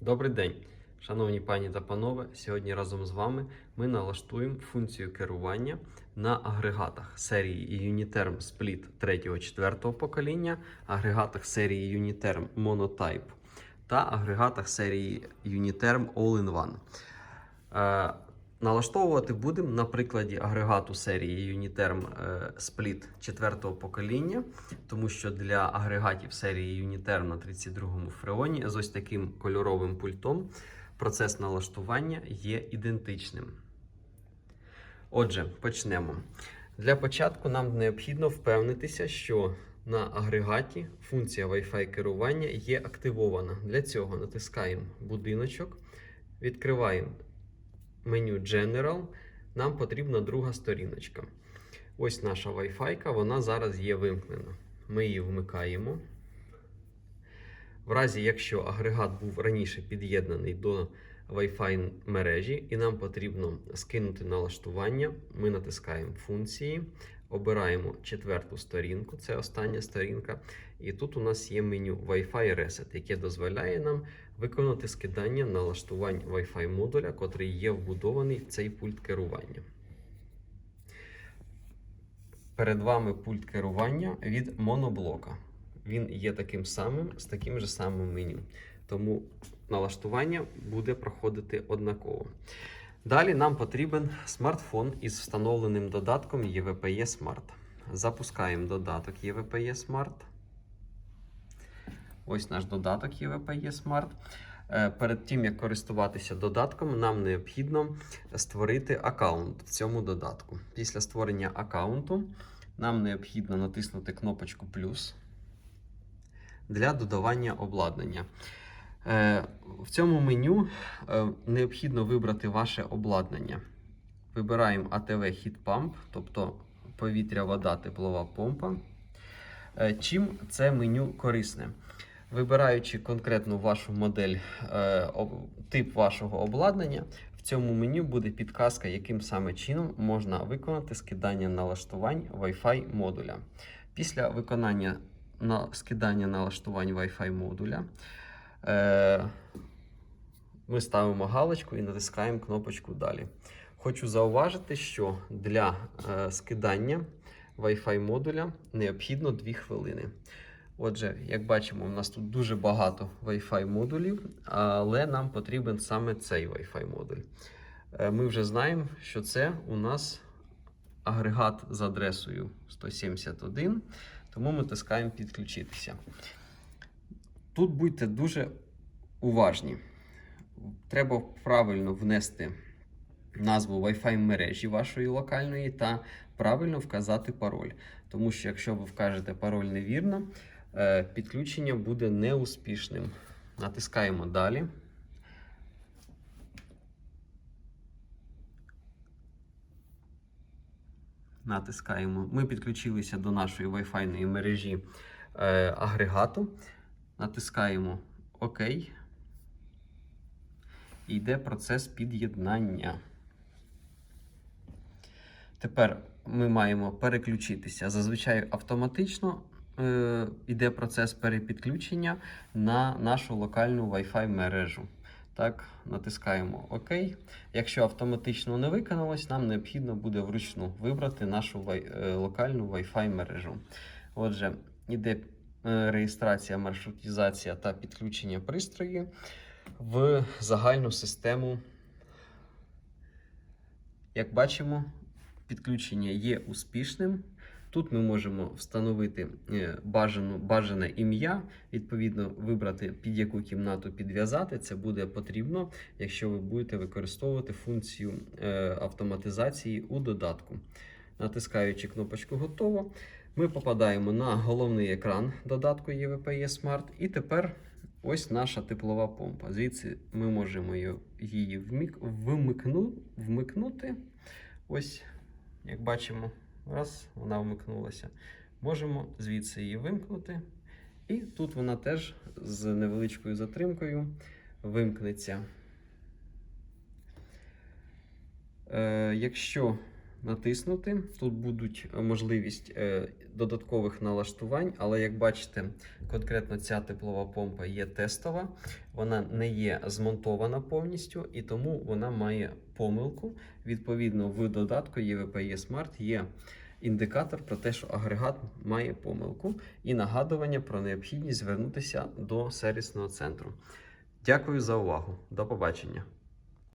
Добрий день, шановні пані та панове. Сьогодні разом з вами ми налаштуємо функцію керування на агрегатах серії Uniterm Split 3-4 покоління, агрегатах серії Uniterm Monotype та агрегатах серії Uniterm All-in-One. Налаштовувати будемо на прикладі агрегату серії Uniterm Split 4-го покоління, тому що для агрегатів серії Uniterm на 32-му фреоні з ось таким кольоровим пультом процес налаштування є ідентичним. Отже, почнемо. Для початку нам необхідно впевнитися, що на агрегаті функція Wi-Fi керування є активована. Для цього натискаємо будиночок, відкриваємо меню General. Нам потрібна друга сторіночка. Ось наша Wi-Fi, вона зараз є вимкнена. Ми її вмикаємо. В разі, якщо агрегат був раніше під'єднаний до Wi-Fi мережі, і нам потрібно скинути налаштування, ми натискаємо функції, обираємо четверту сторінку, це остання сторінка. І тут у нас є меню Wi-Fi Reset, яке дозволяє нам виконати скидання налаштувань Wi-Fi модуля, котрий є вбудований в цей пульт керування. Перед вами пульт керування від моноблока. Він є таким самим з таким же самим меню. Тому налаштування буде проходити однаково. Далі нам потрібен смартфон із встановленим додатком EVPE Smart. Запускаємо додаток EVPE Smart. Ось наш додаток EVPE Smart. Е, Перед тим, як користуватися додатком, нам необхідно створити аккаунт в цьому додатку. Після створення аккаунту нам необхідно натиснути кнопочку плюс для додавання обладнання. Е, В цьому меню е, необхідно вибрати ваше обладнання. Вибираємо ATV Heat Pump, тобто повітря, вода, теплова помпа. Е, Чим це меню корисне? Вибираючи конкретну вашу модель, тип вашого обладнання, в цьому меню буде підказка, яким саме чином можна виконати скидання налаштувань Wi-Fi модуля. Після виконання на скидання налаштувань Wi-Fi модуля ми ставимо галочку і натискаємо кнопочку Далі. Хочу зауважити, що для е, скидання Wi-Fi модуля необхідно 2 хвилини. Отже, як бачимо, у нас тут дуже багато Wi-Fi модулів, але нам потрібен саме цей Wi-Fi модуль. Е, Ми вже знаємо, що це у нас агрегат з адресою 171, тому ми тискаємо підключитися. Тут будьте дуже уважні. Треба правильно внести назву Wi-Fi мережі вашої локальної та правильно вказати пароль. Тому що якщо ви вкажете пароль невірно, е, підключення буде неуспішним. Натискаємо далі. Натискаємо. Ми підключилися до нашої Wi-Fi мережі е, агрегату. Натискаємо ОК. І йде процес під'єднання. Тепер ми маємо переключитися. Зазвичай автоматично е, йде процес перепідключення на нашу локальну Wi-Fi мережу. Так, натискаємо ОК. Якщо автоматично не виконалось, нам необхідно буде вручну вибрати нашу е, локальну Wi-Fi мережу. Отже, йде реєстрація, маршрутизація та підключення пристрою в загальну систему. Як бачимо, підключення є успішним. Тут ми можемо встановити е, бажану, бажане ім'я, відповідно, вибрати під яку кімнату підв'язати. Це буде потрібно, якщо ви будете використовувати функцію е, автоматизації у додатку. Натискаючи кнопочку Готово, ми попадаємо на головний екран додатку EVPE Smart. І тепер ось наша теплова помпа. Звідси ми можемо її- вмикну, вмикнути. Ось, як бачимо, раз, вона вмикнулася. Можемо звідси її вимкнути. І тут вона теж з невеличкою затримкою вимкнеться. Е, якщо натиснути. Тут будуть е, можливість е, додаткових налаштувань, але як бачите, конкретно ця теплова помпа є тестова, вона не є змонтована повністю, і тому вона має помилку. Відповідно, в додатку EVPE Smart є індикатор про те, що агрегат має помилку, і нагадування про необхідність звернутися до сервісного центру. Дякую за увагу. До побачення.